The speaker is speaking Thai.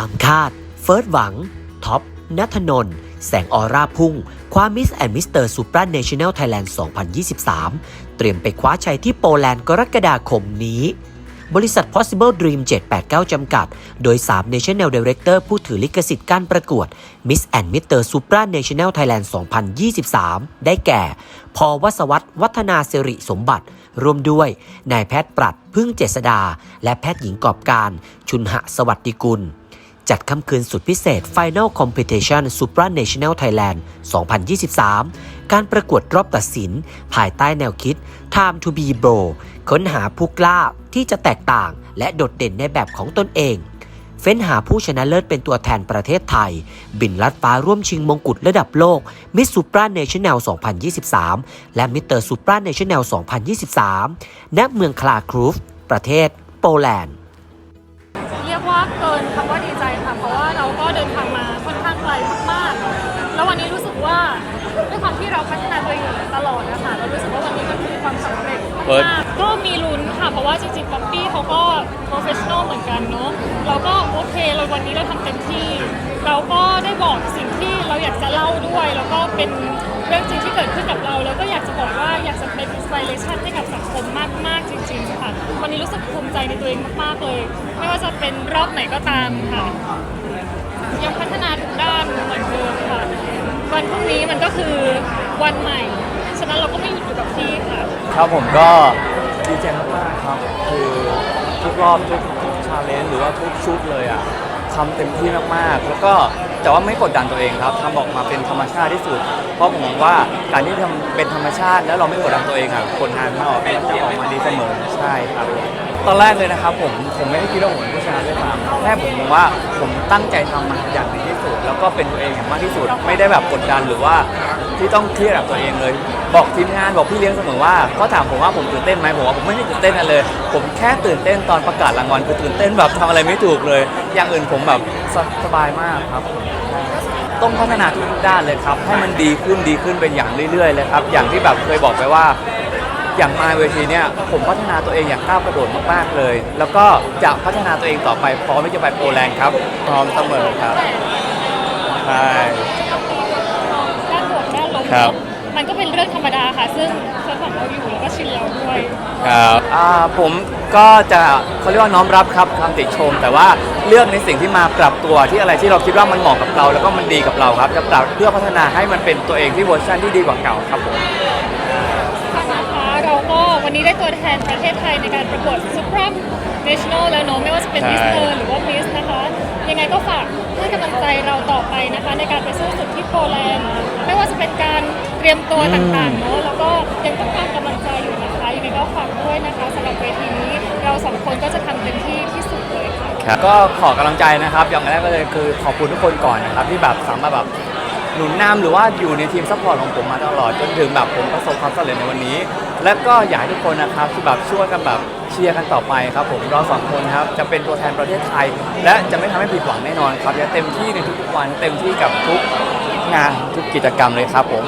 ามคาด เฟิร์สหวัง ท็อปนัทนนท์แสงออร่าพุ่ง คว้ามิสแอนด์มิสเตอร์ซูเปอราเนชั่นแนลไทยแลนด์ 2023 เตรียมไปคว้าชัยที่โปแลนด์กรกฎาคมนี้ บริษัท Possible Dream 789 จำกัด โดย 3 National Director ผู้ถือลิขสิทธิ์การประกวด Miss and Mr. Supra National Thailand 2023 ได้แก่ พอวสวัตวัฒนาสิริสมบัติ รวมด้วย นายแพทย์ปรัดพึ่งเจษดา และแพทย์หญิงกอบการ ชุนหะสวัสดิกุล จัดค่ำคืนสุดพิเศษ Final Competition Supra National Thailand 2023 การประกวดรอบตัดสิน ภายใต้แนวคิด Time to be bro ค้นหาผู้กล้าที่จะแตกต่างและโดดเด่นในแบบของตนเอง เฟ้นหาผู้ชนะเลิศเป็นตัวแทนประเทศไทย บินลัดฟ้าร่วมชิงมงกุฎระดับโลก Miss Supra National 2023 และ Mr. Supra National 2023 ณ เมืองคลาครูฟ ประเทศโปแลนด์ เรียกว่าเกินคำว่าดีใจ เพราะว่าเราก็เดินทางมาค่อนข้างไกลมากๆ แล้ววันนี้รู้สึกว่าด้วยความที่เราพัฒนาตัวเองอยู่ตลอดนะคะเรารู้สึกว่าวันนี้มันคือความสำเร็จเปิดมากๆก็มีลุ้นค่ะเพราะว่าจริงๆป๊อปปี้เขาก็ professional เหมือนกันเนาะเราก็โอเคเราวันนี้เราทำเต็มที่ เราก็ได้บอกสิ่งที่เราอยากจะเล่าด้วย แล้วก็เป็นเรื่องจริงที่เกิดขึ้นกับเรา แล้วก็อยากจะบอกว่าอยากจะเป็น inspiration ให้กับสังคมมากๆจริง ๆ ค่ะ วันนี้รู้สึกภูมิใจในตัวเองมากๆเลย ไม่ว่าจะเป็นรอบไหนก็ตามค่ะ ยังพัฒนาทุกด้านเหมือนเดิมค่ะ วันพรุ่งนี้มันก็คือวันใหม่ ฉะนั้นเราก็ไม่หยุดอยู่กับที่ค่ะ ครับผมก็ดีใจมากๆครับ คือทุกรอบทุกทุกชาเลนจ์หรือว่าทุกชุดเลยอะทำเต็มที่มากๆ แล้วก็แต่ว่าไม่กดดันตัวเองครับทำออกมาเป็นธรรมชาติที่สุด เพราะผมมองว่าการที่ทำเป็นธรรมชาติแล้วเราไม่กดดันตัวเองอะผลงานมันออกมันจะออกมาดีเสมอใช่ครับ ตอนแรกเลยนะครับผมผมไม่ได้คิดว่าผมเป็นผู้ชนะด้วยซ้ำแค่ผมมองว่าผมตั้งใจทำมันอย่างดีที่สุด แล้วก็เป็นตัวเองอย่างมากที่สุด ไม่ได้แบบกดดันหรือว่าที่ต้องเครียดกับตัวเองเลย บอกทีมงานบอกพี่เลี้ยงเสมอว่าเขาถามผมว่าผมตื่นเต้นไหมผมว่าผมไม่ได้ตื่นเต้นอะไรเลย ผมแค่ตื่นเต้นตอนประกาศรางวัลคือตื่นเต้นแบบทำอะไรไม่ถูกเลย อย่างอื่นผมแบบสสบายมากครับ ต้องพัฒนาทุกด้านเลยครับ ให้มันดีขึ้นดีขึ้นเป็นอย่างเรื่อยๆเลยครับ อย่างที่แบบเคยบอกไปว่า อย่างมาเวทีเนี่ยผมพัฒนาตัวเองอย่างก้าวกระโดดมากๆเลย แล้วก็จะพัฒนาตัวเองต่อไปพร้อมที่จะไปโปรแลนด์ครับ พร้อมเสมอครับใช่ด้านบวกด้านลบครับมันก็เป็นเรื่องธรรมดาค่ะ ซึ่งเฟิร์สของเราอยู่แล้วก็ชินแล้วด้วยครับอ่าผมก็จะเขาเรียกว่าน้อมรับครับคำติชม แต่ว่าเลือกในสิ่งที่มาปรับตัวที่อะไรที่เราคิดว่ามันเหมาะกับเรา แล้วก็มันดีกับเราครับจะปรับเพื่อพัฒนาให้มันเป็นตัวเองที่เวอร์ชันที่ดีกว่าเก่าครับผม นนี้ได้ตัวแทนประเทศไทยในการประกวด Supra National แล้วเนอะไม่ว่าจะเป็นใช่มิสเตอร์หรือว่ามิสนะคะ ยังไงก็ฝากให้กำลังใจเราต่อไปนะคะ ในการไปสู้สุดที่โปแลนด์ไม่ว่าจะเป็นการเตรียมตัวต่างๆเนอะแล้วก็ยังต้องการกำลังใจอยู่นะคะยังไงก็ฝากด้วยนะคะสำหรับเวทีนี้เราสองคนก็จะทำเต็มที่ที่สุดเลยค่ะก็ขอกำลังใจนะครับ อย่างแรกก็เลยคือขอบคุณทุกคนก่อนนะครับ ที่แบบสามารถแบบหนุนนำหรือว่าอยู่ในทีมซัพพอร์ตของผมมาตลอดจนถึงแบบผมประสบความสำเร็จในวันนี้ และก็อยากให้ทุกคนนะครับที่แบบช่วยกันแบบเชียร์กันต่อไปครับผมเราสองคนครับจะเป็นตัวแทนประเทศไทย และจะไม่ทำให้ผิดหวังแน่นอนครับจะเต็มที่ในทุกๆวันเต็มที่กับทุกงานทุกกิจกรรมเลยครับผม